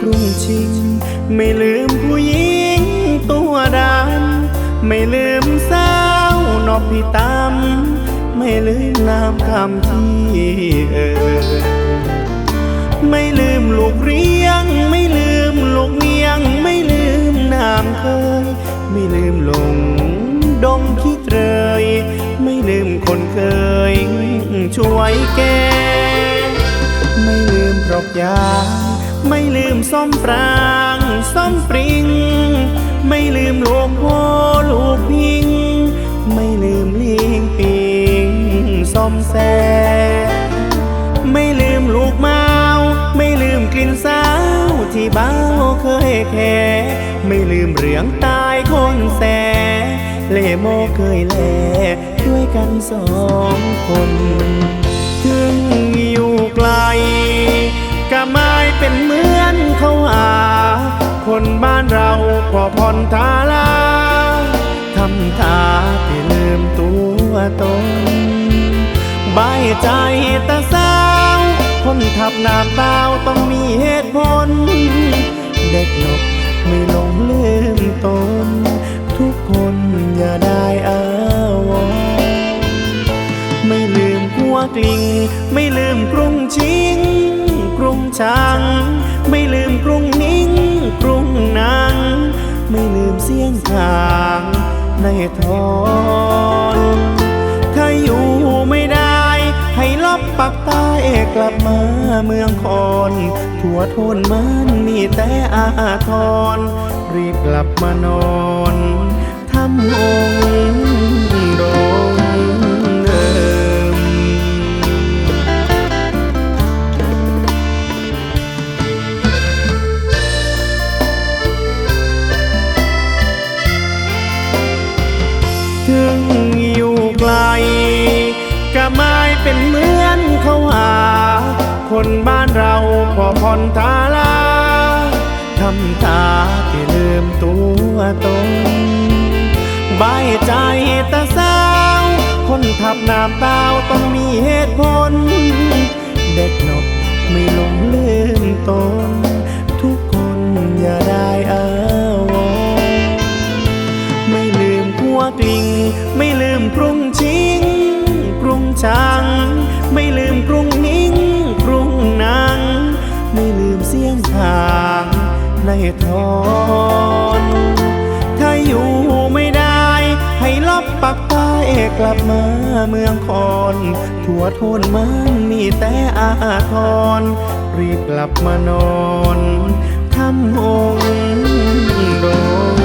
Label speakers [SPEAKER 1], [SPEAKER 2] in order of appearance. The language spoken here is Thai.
[SPEAKER 1] กรุงชิง ไม่ลืมผู้หญิงตัวดำไม่ลืมสาวนอบพี่ตำไม่ลืมนามคำที่เอ่ยไม่ลืมลูกเรียง ไม่ลืมลูกเนียง ไม่ลืมนามเคย ไม่ลืมหลงดงคิดเรยไม่ลืมคนเคยช่วยแกไม่ลืมปรอกยา ไม่ลืมซ่อมปรางซ่อมปริง ไม่ลืมลูกพ่ลูกพิง ไม่ลืมลิงปิงซ่อมแซไม่ลืมลูกเมาไม่ลืมกลิ่นสาวที่เบ้าเคยแค่ ไม่ลืมเรื่องตายคนแส เล่โมเคยแลด้วยกันสองคนานเราพอผ่อนทาลาทำท่าที่ลืมตัวตนบายใจตาสาว คนทับน้ำตาต้องมีเหตุผล เด็กหนกไม่ลงลืมตน ทุกคนอย่าได้อาวไม่ลืมหัวกลิงไม่ลืมกรุงชิง กรุงชัง ไม่ลืมกรุงนิ่งางในทอนถ้าอยู่ไม่ได้ ให้ลบปักใต้กลับมาเมืองคอนทั่วทุนมันมีแต่อาทรรีบกลับมานอนทำองค์ คนบ้านเราพอผ่อนทาลาทำตาที่ลืมตัวตนบายใจตาสาว คนทับน้ำตาวต้องมีเหตุผล เด็กนกไม่หลงลืมตน ทุกคนอย่าได้อาวไม่ลืมหัวกลิงไม่ลืมกรุงชิงกรุงชัง ทน ถ้าอยู่ไม่ได้ ให้ลบปักใต้กลับมาเมืองคอนทั่วโทนมันมีแต่อาทร รีบกลับมานอนทำองโดง